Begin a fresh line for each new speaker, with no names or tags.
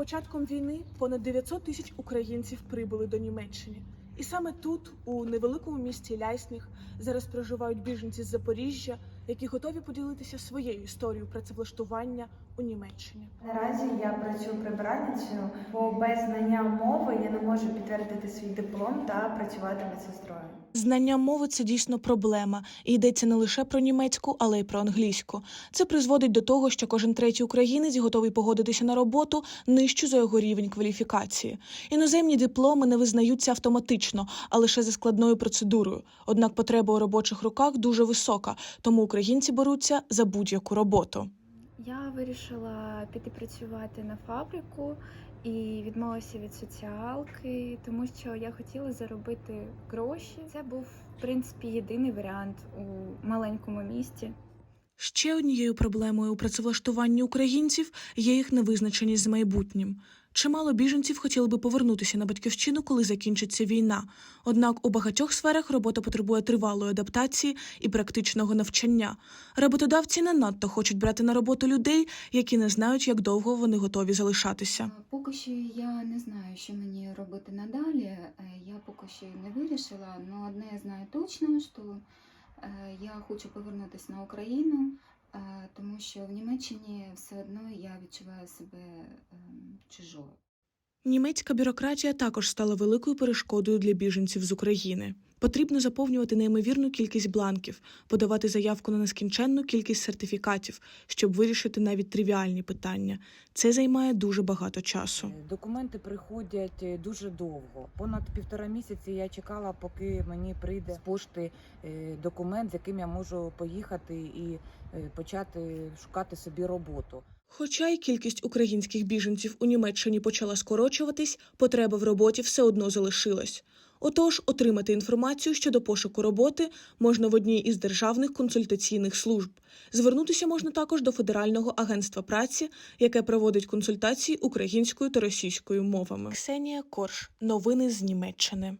початком війни понад 900 тисяч українців прибули до Німеччини. І саме тут, у невеликому місті Ляйсних, зараз проживають біженці з Запоріжжя, які готові поділитися своєю історією працевлаштування у Німеччині.
Наразі я працюю прибиральницею, бо без знання мови я не можу підтвердити свій диплом та працювати медсестрою.
Знання мови це дійсно проблема, і йдеться не лише про німецьку, але й про англійську. Це призводить до того, що кожен третій українець готовий погодитися на роботу нижчу за його рівень кваліфікації. Іноземні дипломи не визнаються автоматично, а лише за складною процедурою. Однак потреба у робочих руках дуже висока, тому українці беруться за будь-яку роботу.
Я вирішила піти працювати на фабрику і відмовилася від соціалки, тому що я хотіла заробити гроші. Це був в принципі єдиний варіант у маленькому місті.
Ще однією проблемою у працевлаштуванні українців є їх невизначеність з майбутнім. Чимало біженців хотіли би повернутися на батьківщину, коли закінчиться війна. Однак у багатьох сферах робота потребує тривалої адаптації і практичного навчання. Роботодавці не надто хочуть брати на роботу людей, які не знають, як довго вони готові залишатися.
Поки що я не знаю, що мені робити надалі. Е, Я поки що не вирішила, але одне я знаю точно, що е, я хочу повернутися на Україну, е, тому що в Німеччині все одно я відчуваю себе чужою.
Німецька бюрократія також стала великою перешкодою для біженців з України. Потрібно заповнювати неймовірну кількість бланків, подавати заявку на нескінченну кількість сертифікатів, щоб вирішити навіть тривіальні питання. Це займає дуже багато часу.
Документи приходять е, дуже довго. Понад півтора місяці я чекала, поки мені прийде з пошти е, документ, з яким я можу поїхати і е, почати шукати собі роботу.
Хоча й кількість українських біженців у Німеччині почала скорочуватись, потреба в роботі все одно залишилась. Отож, отримати інформацію щодо пошуку роботи можна в одній із державних консультаційних служб. Звернутися можна також до Федерального агентства праці, яке проводить консультації українською та російською мовами. Ксенія Корж. Новини з Німеччини.